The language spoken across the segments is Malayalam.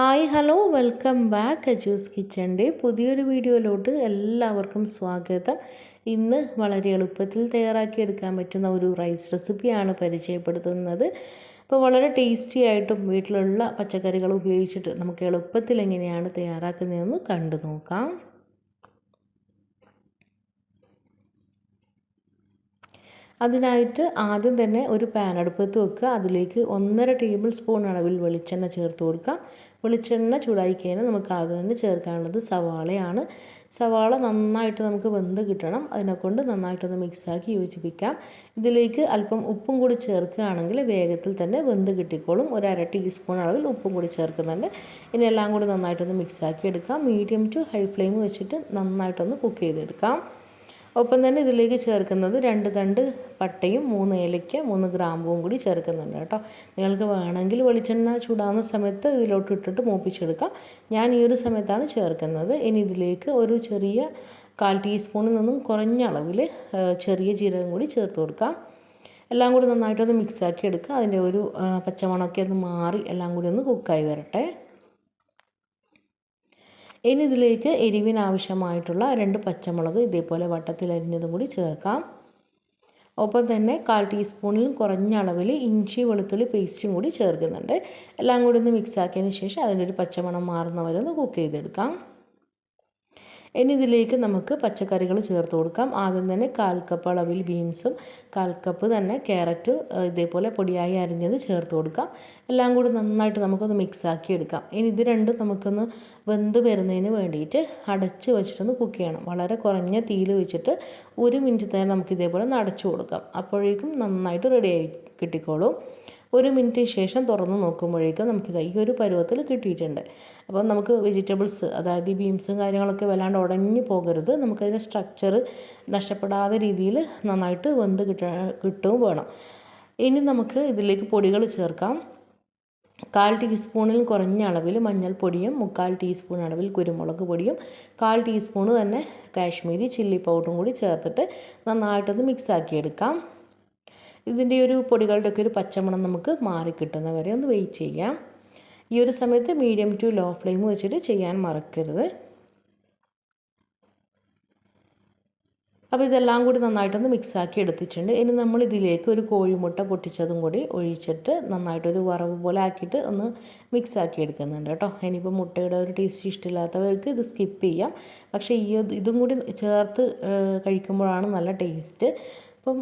Hi hello welcome back Aju's കിച്ചന്റെ പുതിയൊരു വീഡിയോയിലോട്ട് എല്ലാവർക്കും സ്വാഗതം. ഇന്ന് വളരെ എളുപ്പത്തിൽ തയ്യാറാക്കിയെടുക്കാൻ പറ്റുന്ന ഒരു റൈസ് റെസിപ്പിയാണ് പരിചയപ്പെടുത്തുന്നത്. അപ്പോൾ വളരെ ടേസ്റ്റി ആയിട്ടും വീട്ടിലുള്ള പച്ചക്കറികൾ ഉപയോഗിച്ചിട്ട് നമുക്ക് എളുപ്പത്തിൽ എങ്ങനെയാണ് തയ്യാറാക്കുന്നതെന്ന് കണ്ടു നോക്കാം. അതിനായിട്ട് ആദ്യം തന്നെ ഒരു പാൻ അടുപ്പത്ത് വെക്കുക. അതിലേക്ക് ഒന്നര ടേബിൾ സ്പൂൺ അളവിൽ വെളിച്ചെണ്ണ ചേർത്ത് കൊടുക്കുക. വെളിച്ചെണ്ണ ചൂടായി കഴിഞ്ഞാൽ നമുക്ക് ആദ്യം ചേർക്കാനുള്ളത് സവാളയാണ്. സവാള നന്നായിട്ട് നമുക്ക് വെന്ത് കിട്ടണം. അതിനെക്കൊണ്ട് നന്നായിട്ടൊന്ന് മിക്സാക്കി യോജിപ്പിക്കാം. ഇതിലേക്ക് അല്പം ഉപ്പും കൂടി ചേർക്കുകയാണെങ്കിൽ വേഗത്തിൽ തന്നെ വെന്ത് കിട്ടിക്കോളും. ഒരു അര ടീസ്പൂൺ അളവിൽ ഉപ്പും കൂടി ചേർക്കുന്നുണ്ട്. ഇനി എല്ലാം കൂടി നന്നായിട്ടൊന്ന് മിക്സാക്കി എടുക്കാം. മീഡിയം ടു ഹൈ ഫ്ലെയിം വെച്ചിട്ട് നന്നായിട്ടൊന്ന് കുക്ക് ചെയ്തെടുക്കാം. ഒപ്പം തന്നെ ഇതിലേക്ക് ചേർക്കുന്നത് രണ്ട് തണ്ട് പട്ടയും മൂന്ന് ഏലയ്ക്ക മൂന്ന് ഗ്രാമ്പും കൂടി ചേർക്കുന്നുണ്ട് കേട്ടോ. നിങ്ങൾക്ക് വേണമെങ്കിൽ വെളിച്ചെണ്ണ ചൂടാകുന്ന സമയത്ത് ഇതിലോട്ട് ഇട്ടിട്ട് മൂപ്പിച്ചെടുക്കാം. ഞാൻ ഈ ഒരു സമയത്താണ് ചേർക്കുന്നത്. ഇനി ഇതിലേക്ക് ഒരു ചെറിയ കാൽ ടീസ്പൂണിൽ നിന്നും കുറഞ്ഞ അളവിൽ ചെറിയ ജീരകം കൂടി ചേർത്ത് കൊടുക്കാം. എല്ലാം കൂടി നന്നായിട്ടൊന്ന് മിക്സാക്കി എടുക്കുക. അതിന്റെ ഒരു പച്ചമണമൊക്കെ ഒന്ന് മാറി എല്ലാം കൂടി ഒന്ന് കുക്കായി വരട്ടെ. ഇനി ഇതിലേക്ക് എരിവിനാവശ്യമായിട്ടുള്ള രണ്ട് പച്ചമുളക് ഇതേപോലെ വട്ടത്തിൽ അരിഞ്ഞതും കൂടി ചേർക്കാം. ഒപ്പം തന്നെ കാൽ ടീസ്പൂണിലും കുറഞ്ഞ അളവിൽ ഇഞ്ചി വെളുത്തുള്ളി പേസ്റ്റും കൂടി ചേർക്കുന്നുണ്ട്. എല്ലാം കൂടി ഒന്ന് മിക്സ് ആക്കിയതിന് ശേഷം അതിന്റെ ഒരു പച്ചമണം മാറുന്നവരെ ഒന്ന് കുക്ക് ചെയ്തെടുക്കാം. ഇനി ഇതിലേക്ക് നമുക്ക് പച്ചക്കറികൾ ചേർത്ത് കൊടുക്കാം. ആദ്യം തന്നെ കാൽ കപ്പ് അളവിൽ ബീൻസും കാൽ കപ്പ് തന്നെ ക്യാരറ്റ് ഇതേപോലെ പൊടിയായി അരിഞ്ഞത് ചേർത്ത് കൊടുക്കാം. എല്ലാം കൂടി നന്നായിട്ട് നമുക്കൊന്ന് മിക്സാക്കി എടുക്കാം. ഇനി ഇത് രണ്ടും നമുക്കൊന്ന് വെന്ത് വരുന്നതിന് വേണ്ടിയിട്ട് അടച്ച് വെച്ചിട്ടൊന്ന് കുക്ക് ചെയ്യണം. വളരെ കുറഞ്ഞ തീയിൽ വെച്ചിട്ട് ഒരു മിനിറ്റ് തന്നെ നമുക്ക് ഇതേപോലെ ഒന്ന് അടച്ചു കൊടുക്കാം. അപ്പോഴേക്കും നന്നായിട്ട് റെഡി ആയി കിട്ടിക്കോളും. ഒരു മിനിറ്റിന് ശേഷം തുറന്ന് നോക്കുമ്പോഴേക്കും നമുക്കിത് ഈ ഒരു പരുവത്തിൽ കിട്ടിയിട്ടുണ്ട്. അപ്പോൾ നമുക്ക് വെജിറ്റബിൾസ് അതായത് ഈ ബീൻസും കാര്യങ്ങളൊക്കെ വല്ലാണ്ട് ഉടഞ്ഞു പോകരുത്. നമുക്കതിന്റെ സ്ട്രക്ചർ നഷ്ടപ്പെടാതെ രീതിയിൽ നന്നായിട്ട് വെന്ത് കിട്ട കിട്ടുകയും വേണം. ഇനി നമുക്ക് ഇതിലേക്ക് പൊടികൾ ചേർക്കാം. കാൽ ടീസ്പൂണിൽ കുറഞ്ഞ അളവിൽ മഞ്ഞൾപ്പൊടിയും മുക്കാൽ ടീസ്പൂൺ അളവിൽ കുരുമുളക് പൊടിയും കാൽ ടീസ്പൂണ് തന്നെ കാശ്മീരി ചില്ലി പൗഡറും കൂടി ചേർത്തിട്ട് നന്നായിട്ടൊന്ന് മിക്സ് ആക്കിയെടുക്കാം ഇതിന്റെ ഒരു പൊടികളുടെയൊക്കെ ഒരു പച്ചമണം നമുക്ക് മാറിക്കിട്ടുന്നവരെ ഒന്ന് വെയിറ്റ് ചെയ്യാം. ഈ ഒരു സമയത്ത് മീഡിയം ടു ലോ ഫ്ലെയിം വെച്ചിട്ട് ചെയ്യാൻ മറക്കരുത്. അപ്പോൾ ഇതെല്ലാം കൂടി നന്നായിട്ടൊന്ന് മിക്സാക്കി എടുത്തിട്ടുണ്ട്. ഇനി നമ്മൾ ഇതിലേക്ക് ഒരു കോഴിമുട്ട പൊട്ടിച്ചതും കൂടി ഒഴിച്ചിട്ട് നന്നായിട്ടൊരു വറവ് പോലെ ആക്കിയിട്ട് ഒന്ന് മിക്സാക്കി എടുക്കുന്നുണ്ട് കേട്ടോ. ഇനിയിപ്പോൾ മുട്ടയുടെ ഒരു ടേസ്റ്റ് ഇഷ്ടമില്ലാത്തവർക്ക് ഇത് സ്കിപ്പ് ചെയ്യാം. പക്ഷേ ഈ ഇതും കൂടി ചേർത്ത് കഴിക്കുമ്പോഴാണ് നല്ല ടേസ്റ്റ് അപ്പം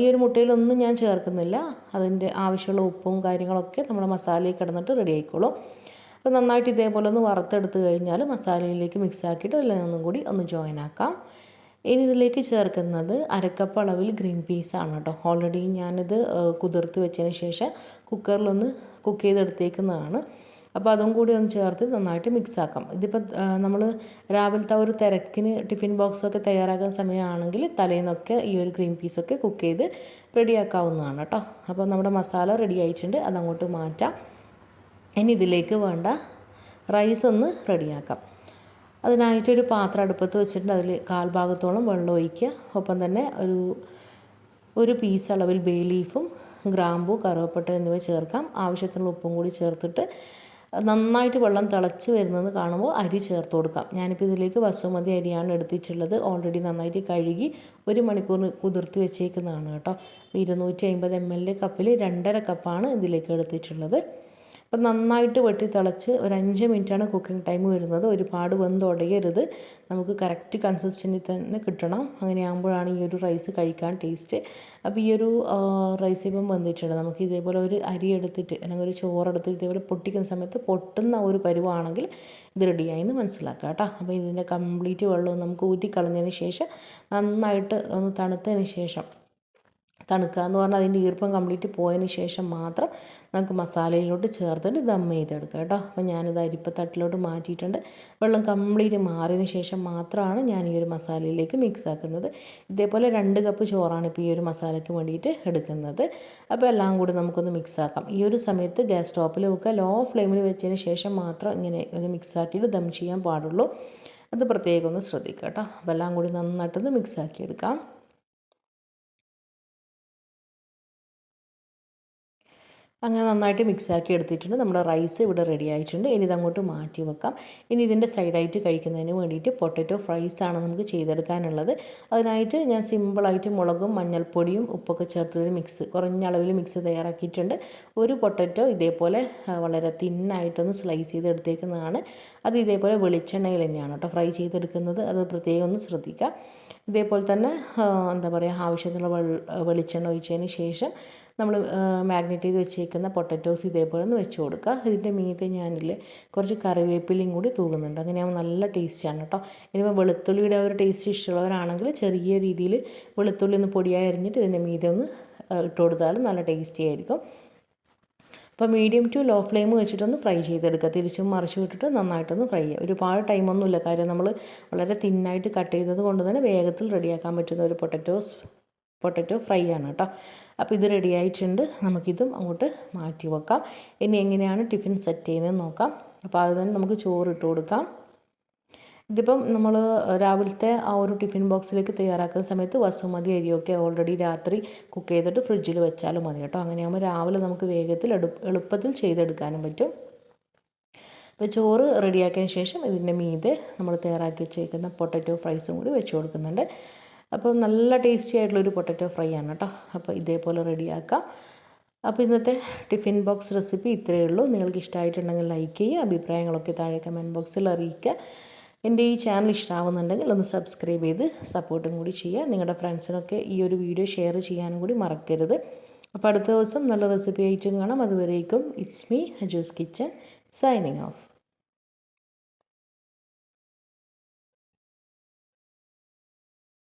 ഈ ഒരു മുട്ടയിലൊന്നും ഞാൻ ചേർക്കുന്നില്ല. അതിന്റെ ആവശ്യമുള്ള ഉപ്പും കാര്യങ്ങളൊക്കെ നമ്മൾ മസാലയിൽ കിടന്നിട്ട് റെഡി ആയിക്കോളും. അപ്പോൾ നന്നായിട്ട് ഇതേപോലെ ഒന്ന് വറുത്തെടുത്ത് കഴിഞ്ഞാൽ മസാലയിലേക്ക് മിക്സ് ആക്കിയിട്ട് എല്ലാം ഒന്നും കൂടി ഒന്ന് ജോയിൻ ആക്കാം. ഇനി ഇതിലേക്ക് ചേർക്കുന്നത് അരക്കപ്പ് അളവിൽ ഗ്രീൻ പീസാണ് കേട്ടോ. ഓൾറെഡി ഞാനിത് കുതിർത്ത് വെച്ചതിന് ശേഷം കുക്കറിലൊന്ന് കുക്ക് ചെയ്തെടുത്തേക്കുന്നതാണ്. അപ്പോൾ അതും കൂടി ഒന്ന് ചേർത്ത് നന്നായിട്ട് മിക്സ് ആക്കാം. ഇതിപ്പോൾ നമ്മൾ രാവിലത്തെ ഒരു തിരക്കിന് ടിഫിൻ ബോക്സൊക്കെ തയ്യാറാക്കുന്ന സമയമാണെങ്കിൽ തലേന്നൊക്കെ ഈ ഒരു ഗ്രീൻ പീസൊക്കെ കുക്ക് ചെയ്ത് റെഡിയാക്കാവുന്നതാണ് കേട്ടോ അപ്പോൾ നമ്മുടെ മസാല റെഡി ആയിട്ടുണ്ട്. അതങ്ങോട്ട് മാറ്റാം. ഇനി ഇതിലേക്ക് വേണ്ട റൈസ് ഒന്ന് റെഡിയാക്കാം. അതിനായിട്ടൊരു പാത്രം അടുപ്പത്ത് വെച്ചിട്ട് അതിൽ കാൽഭാഗത്തോളം വെള്ളം ഒഴിക്കുക. ഒപ്പം തന്നെ ഒരു ഒരു പീസ് അളവിൽ ബേ ലീഫും ഗ്രാമ്പു കറുവപ്പട്ട എന്നിവ ചേർക്കാം. ആവശ്യത്തിനുള്ള ഉപ്പും കൂടി ചേർത്തിട്ട് നന്നായിട്ട് വെള്ളം തിളച്ച് വരുന്നത് കാണുമ്പോൾ അരി ചേർത്ത് കൊടുക്കാം. ഞാനിപ്പോൾ ഇതിലേക്ക് ബസുമതി അരിയാണ് എടുത്തിട്ടുള്ളത്. ഓൾറെഡി നന്നായിട്ട് കഴുകി ഒരു മണിക്കൂർ കുതിർത്തി വെച്ചേക്കുന്നതാണ് കേട്ടോ. ഇരുന്നൂറ്റി അമ്പത് എം എൽ കപ്പിൽ രണ്ടര കപ്പാണ് ഇതിലേക്ക് എടുത്തിട്ടുള്ളത്. അപ്പം നന്നായിട്ട് വെട്ടി തിളച്ച് ഒരു അഞ്ച് മിനിറ്റാണ് കുക്കിംഗ് ടൈം വരുന്നത്. ഒരുപാട് വെന്തുടയരുത് നമുക്ക് കറക്റ്റ് കൺസിസ്റ്റൻസി തന്നെ കിട്ടണം. അങ്ങനെയാകുമ്പോഴാണ് ഈ ഒരു റൈസ് കഴിക്കാൻ ടേസ്റ്റ്. അപ്പോൾ ഈ ഒരു റൈസ് ഇപ്പം വന്നിട്ടുണ്ട് നമുക്ക് ഇതേപോലെ ഒരു അരി എടുത്തിട്ട് അല്ലെങ്കിൽ ഒരു ചോറെടുത്തിട്ട് ഇതേപോലെ പൊട്ടിക്കുന്ന സമയത്ത് പൊട്ടുന്ന ഒരു പരുവാണെങ്കിൽ ഇത് റെഡിയായി എന്ന് മനസ്സിലാക്കുക കേട്ടോ. അപ്പോൾ ഇതിന്റെ കംപ്ലീറ്റ് വെള്ളം നമുക്ക് ഊറ്റിക്കളഞ്ഞതിന് ശേഷം നന്നായിട്ട് ഒന്ന് തണുത്തതിന് ശേഷം തണുക്കുക എന്ന് പറഞ്ഞാൽ അതിന്റെ ഈർപ്പം കംപ്ലീറ്റ് പോയതിന് ശേഷം മാത്രം നമുക്ക് മസാലയിലോട്ട് ചേർത്തിട്ട് ദം ചെയ്തെടുക്കുക കേട്ടോ. അപ്പോൾ ഞാനിത് അരിപ്പത്തട്ടിലോട്ട് മാറ്റിയിട്ടുണ്ട്. വെള്ളം കംപ്ലീറ്റ് മാറിയതിന് ശേഷം മാത്രമാണ് ഞാൻ ഈ ഒരു മസാലയിലേക്ക് മിക്സ് ആക്കുന്നത്. ഇതേപോലെ രണ്ട് കപ്പ് ചോറാണ് ഇപ്പോൾ ഈ ഒരു മസാലയ്ക്ക് വേണ്ടിയിട്ട് എടുക്കുന്നത്. അപ്പോൾ എല്ലാം കൂടി നമുക്കൊന്ന് മിക്സ് ആക്കാം. ഈ ഒരു സമയത്ത് ഗ്യാസ് സ്റ്റോപ്പിൽ വെക്കുക. ലോ ഫ്ലെയിമിൽ വെച്ചതിന് ശേഷം മാത്രം ഇങ്ങനെ ഒന്ന് മിക്സ് ആക്കിയിട്ട് ദം ചെയ്യാൻ പാടുള്ളൂ. അത് പ്രത്യേകം ഒന്ന് ശ്രദ്ധിക്കുക കേട്ടോ. അപ്പോൾ എല്ലാം കൂടി നന്നായിട്ടൊന്ന് മിക്സ് ആക്കി അങ്ങനെ നന്നായിട്ട് മിക്സ് ആക്കി എടുത്തിട്ടുണ്ട്. നമ്മുടെ റൈസ് ഇവിടെ റെഡി ആയിട്ടുണ്ട്. ഇനി ഇതങ്ങോട്ട് മാറ്റി വെക്കാം. ഇനി ഇതിന്റെ സൈഡായിട്ട് കഴിക്കുന്നതിന് വേണ്ടിയിട്ട് പൊട്ടറ്റോ ഫ്രൈസ് ആണ് നമുക്ക് ചെയ്തെടുക്കാനുള്ളത്. അതിനായിട്ട് ഞാൻ സിമ്പിളായിട്ട് മുളകും മഞ്ഞൾപ്പൊടിയും ഉപ്പൊക്കെ ചേർത്തൊരു മിക്സ് കുറഞ്ഞ അളവിൽ മിക്സ് തയ്യാറാക്കിയിട്ടുണ്ട്. ഒരു പൊട്ടറ്റോ ഇതേപോലെ വളരെ തിന്നായിട്ടൊന്ന് സ്ലൈസ് ചെയ്ത് എടുത്തേക്കുന്നതാണ് അത് ഇതേപോലെ വെളിച്ചെണ്ണയിൽ തന്നെയാണ് കേട്ടോ ഫ്രൈ ചെയ്തെടുക്കുന്നത്. അത് പ്രത്യേകം ഒന്ന് ശ്രദ്ധിക്കാം. ഇതേപോലെ തന്നെ എന്താ പറയുക ആവശ്യത്തിനുള്ള വെളിച്ചെണ്ണ ഒഴിച്ചതിന് ശേഷം നമ്മൾ മാഗ്നറ്റ് ചെയ്ത് വെച്ചേക്കുന്ന പൊട്ടറ്റോസ് ഇതേപോലെ ഒന്ന് വെച്ച് കൊടുക്കുക. ഇതിന്റെ മീതെ ഞാനിൽ കുറച്ച് കറിവേപ്പിലയും കൂടി തൂകുന്നുണ്ട്. അങ്ങനെയാകുമ്പോൾ നല്ല ടേസ്റ്റാണ് കേട്ടോ. ഇനിയിപ്പോൾ വെളുത്തുള്ളിയുടെ ഒരു ടേസ്റ്റ് ഇഷ്ടമുള്ളവരാണെങ്കിൽ ചെറിയ രീതിയിൽ വെളുത്തുള്ളി ഒന്ന് പൊടിയായി അരിഞ്ഞിട്ട് ഇതിന്റെ മീതെ ഒന്ന് ഇട്ട് കൊടുത്താലും നല്ല ടേസ്റ്റി ആയിരിക്കും. അപ്പോൾ മീഡിയം ടു ലോ ഫ്ലെയിം വെച്ചിട്ടൊന്ന് ഫ്രൈ ചെയ്തെടുക്കുക. തിരിച്ചും മറിച്ച് വിട്ടിട്ട് നന്നായിട്ടൊന്ന് ഫ്രൈ ചെയ്യുക. ഒരുപാട് ടൈമൊന്നുമില്ല കാര്യം നമ്മൾ വളരെ തിന്നായിട്ട് കട്ട് ചെയ്തത് കൊണ്ട് തന്നെ വേഗത്തിൽ റെഡിയാക്കാൻ പറ്റുന്ന ഒരു പൊട്ടറ്റോസ് പൊട്ടറ്റോ ഫ്രൈ ആണ് കേട്ടോ. അപ്പോൾ ഇത് റെഡി ആയിട്ടുണ്ട്. നമുക്കിതും അങ്ങോട്ട് മാറ്റി വെക്കാം. ഇനി എങ്ങനെയാണ് ടിഫിൻ സെറ്റ് ചെയ്യുന്നത് നോക്കാം. അപ്പോൾ അത് തന്നെ നമുക്ക് ചോറ് ഇട്ട് കൊടുക്കാം. ഇതിപ്പം നമ്മൾ രാവിലത്തെ ആ ഒരു ടിഫിൻ ബോക്സിലേക്ക് തയ്യാറാക്കുന്ന സമയത്ത് വസുമതി അരിയൊക്കെ ഓൾറെഡി രാത്രി കുക്ക് ചെയ്തിട്ട് ഫ്രിഡ്ജിൽ വെച്ചാലും മതി കേട്ടോ. അങ്ങനെയാകുമ്പോൾ രാവിലെ നമുക്ക് വേഗത്തിൽ എളുപ്പത്തിൽ ചെയ്തെടുക്കാനും പറ്റും. അപ്പോൾ ചോറ് റെഡിയാക്കിയതിന് ശേഷം ഇതിന്റെ മീതെ നമ്മൾ തയ്യാറാക്കി വെച്ചേക്കുന്ന പൊട്ടറ്റോ ഫ്രൈസും കൂടി വെച്ച് കൊടുക്കുന്നുണ്ട്. അപ്പോൾ നല്ല ടേസ്റ്റി ആയിട്ടുള്ളൊരു പൊട്ടറ്റോ ഫ്രൈ ആണ് കേട്ടോ. അപ്പോൾ ഇതേപോലെ റെഡിയാക്കാം അപ്പോൾ ഇന്നത്തെ ടിഫിൻ ബോക്സ് റെസിപ്പി ഇത്രയേ ഉള്ളൂ. നിങ്ങൾക്ക് ഇഷ്ടമായിട്ടുണ്ടെങ്കിൽ ലൈക്ക് ചെയ്യുക അഭിപ്രായങ്ങളൊക്കെ താഴെ കമന്റ് ബോക്സിൽ അറിയിക്കുക. എന്റെ ഈ ചാനൽ ഇഷ്ടമാവുന്നുണ്ടെങ്കിൽ ഒന്ന് സബ്സ്ക്രൈബ് ചെയ്ത് സപ്പോർട്ടും കൂടി ചെയ്യുക. നിങ്ങളുടെ ഫ്രണ്ട്സിനൊക്കെ ഈ ഒരു വീഡിയോ ഷെയർ ചെയ്യാനും കൂടി മറക്കരുത്. അപ്പോൾ അടുത്ത ദിവസം നല്ല റെസിപ്പി ആയിട്ടും കാണാം. അതുവരേക്കും it's me Haju's kitchen signing off